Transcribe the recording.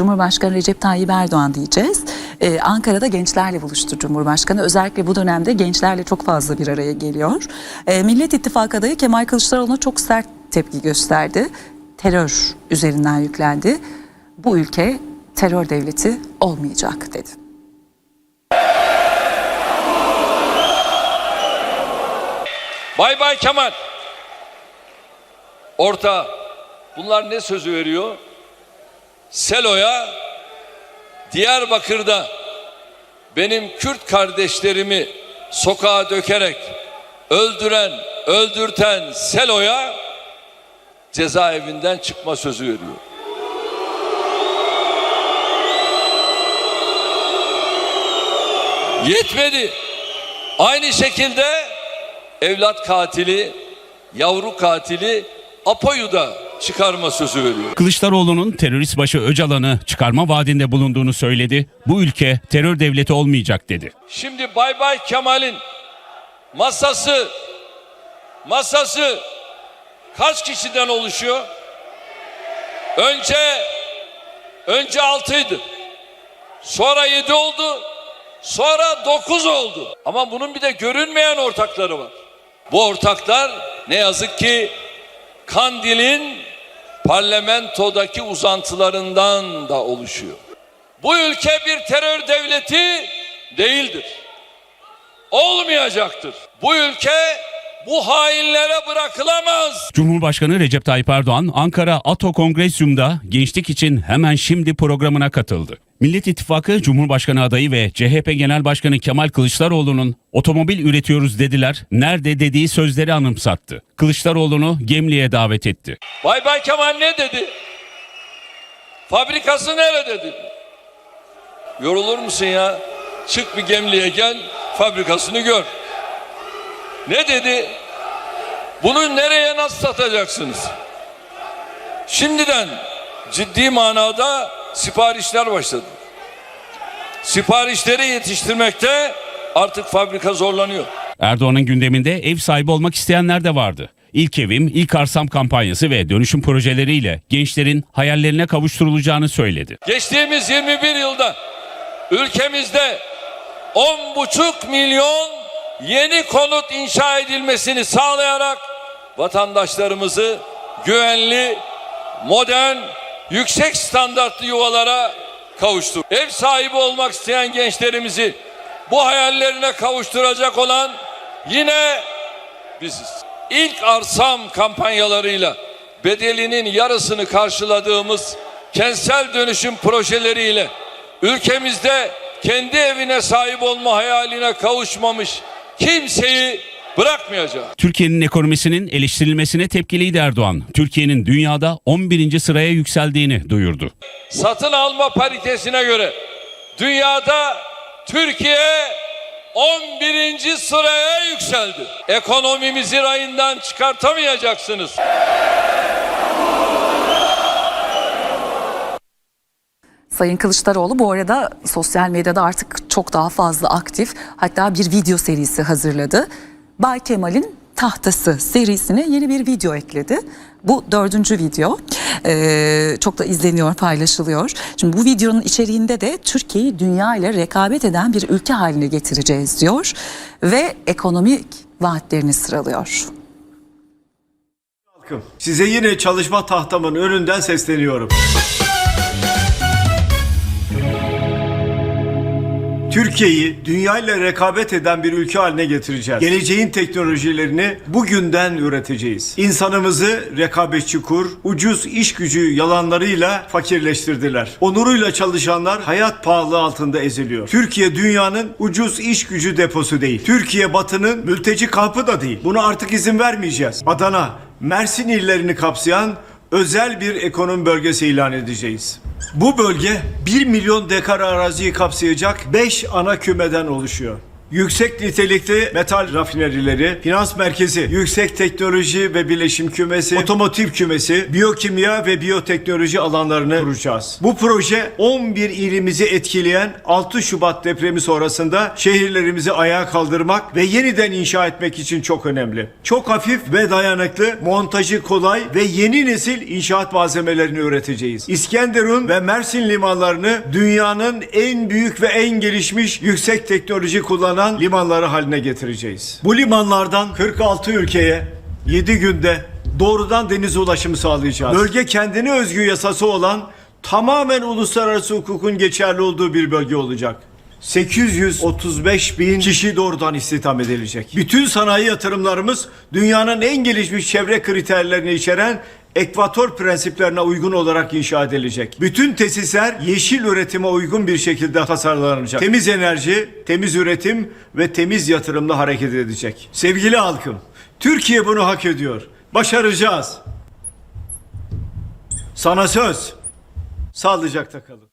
Cumhurbaşkanı Recep Tayyip Erdoğan diyeceğiz. Ee, Ankara'da gençlerle buluştu Cumhurbaşkanı. Özellikle bu dönemde gençlerle çok fazla bir araya geliyor. Ee, Millet İttifakı adayı Kemal Kılıçdaroğlu'na çok sert tepki gösterdi. Terör üzerinden yüklendi. Bu ülke terör devleti olmayacak dedi. Bay Bay Kemal. Orta. Bunlar ne sözü veriyor? Selo'ya Diyarbakır'da benim Kürt kardeşlerimi sokağa dökerek öldüren, öldürten Selo'ya cezaevinden çıkma sözü veriyor. Yetmedi. Aynı şekilde evlat katili, yavru katili Apo'yu da çıkarma sözü veriyor. Kılıçdaroğlu'nun terörist başı Öcalan'ı çıkarma vaadinde bulunduğunu söyledi. Bu ülke terör devleti olmayacak dedi. Şimdi Bay Bay Kemal'in masası masası kaç kişiden oluşuyor? Önce önce altıydı. Sonra yedi oldu. Sonra dokuz oldu. Ama bunun bir de görünmeyen ortakları var. Bu ortaklar ne yazık ki Kandil'in parlamentodaki uzantılarından da oluşuyor. Bu ülke bir terör devleti değildir. Olmayacaktır. Bu ülke bu hainlere bırakılamaz. Cumhurbaşkanı Recep Tayyip Erdoğan Ankara Ato Kongresyum'da Gençlik için Hemen Şimdi programına katıldı. Millet İttifakı Cumhurbaşkanı adayı ve CHP Genel Başkanı Kemal Kılıçdaroğlu'nun otomobil üretiyoruz dediler, nerede dediği sözleri anımsattı. Kılıçdaroğlu'nu Gemli'ye davet etti. Bay Bay Kemal ne dedi? Fabrikası nerede dedi? Yorulur musun ya? Çık bir Gemli'ye gel, fabrikasını gör. Ne dedi? Bunu nereye nasıl satacaksınız? Şimdiden ciddi manada siparişler başladı. Siparişleri yetiştirmekte artık fabrika zorlanıyor. Erdoğan'ın gündeminde ev sahibi olmak isteyenler de vardı. İlk evim, ilk arsam kampanyası ve dönüşüm projeleriyle gençlerin hayallerine kavuşturulacağını söyledi. Geçtiğimiz 21 yılda ülkemizde 10,5 milyon yeni konut inşa edilmesini sağlayarak vatandaşlarımızı güvenli, modern, yüksek standartlı yuvalara kavuştur. Ev sahibi olmak isteyen gençlerimizi bu hayallerine kavuşturacak olan yine biziz. İlk arsam kampanyalarıyla bedelinin yarısını karşıladığımız kentsel dönüşüm projeleriyle ülkemizde kendi evine sahip olma hayaline kavuşmamış kimseyi bırakmayacağız. Türkiye'nin ekonomisinin eleştirilmesine tepkiliydi Erdoğan. Türkiye'nin dünyada 11. sıraya yükseldiğini duyurdu. Satın alma paritesine göre dünyada Türkiye 11. sıraya yükseldi. Ekonomimizi rayından çıkartamayacaksınız. Sayın Kılıçdaroğlu bu arada sosyal medyada artık çok daha fazla aktif. Hatta bir video serisi hazırladı. Bay Kemal'in Tahtası serisine yeni bir video ekledi. Bu dördüncü video. Ee, çok da izleniyor, paylaşılıyor. Şimdi bu videonun içeriğinde de Türkiye'yi dünya ile rekabet eden bir ülke haline getireceğiz diyor. Ve ekonomik vaatlerini sıralıyor. Size yine çalışma tahtamın önünden sesleniyorum. Türkiye'yi dünyayla rekabet eden bir ülke haline getireceğiz. Geleceğin teknolojilerini bugünden üreteceğiz. İnsanımızı rekabetçi kur, ucuz iş gücü yalanlarıyla fakirleştirdiler. Onuruyla çalışanlar hayat pahalı altında eziliyor. Türkiye dünyanın ucuz iş gücü deposu değil. Türkiye batının mülteci kampı da değil. Buna artık izin vermeyeceğiz. Adana, Mersin illerini kapsayan özel bir ekonomi bölgesi ilan edeceğiz. Bu bölge 1 milyon dekar araziyi kapsayacak 5 ana kümeden oluşuyor. Yüksek nitelikli metal rafinerileri, finans merkezi, yüksek teknoloji ve bileşim kümesi, otomotiv kümesi, biyokimya ve biyoteknoloji alanlarını kuracağız. Bu proje 11 ilimizi etkileyen 6 Şubat depremi sonrasında şehirlerimizi ayağa kaldırmak ve yeniden inşa etmek için çok önemli. Çok hafif ve dayanıklı, montajı kolay ve yeni nesil inşaat malzemelerini üreteceğiz. İskenderun ve Mersin limanlarını dünyanın en büyük ve en gelişmiş yüksek teknoloji kullanan limanları haline getireceğiz. Bu limanlardan 46 ülkeye 7 günde doğrudan deniz ulaşımı sağlayacağız. Bölge kendine özgü yasası olan tamamen uluslararası hukukun geçerli olduğu bir bölge olacak. 835 bin kişi doğrudan istihdam edilecek. Bütün sanayi yatırımlarımız dünyanın en gelişmiş çevre kriterlerini içeren ekvator prensiplerine uygun olarak inşa edilecek. Bütün tesisler yeşil üretime uygun bir şekilde tasarlanacak. Temiz enerji, temiz üretim ve temiz yatırımla hareket edecek. Sevgili halkım, Türkiye bunu hak ediyor. Başaracağız. Sana söz. Sağlıcakla kalın.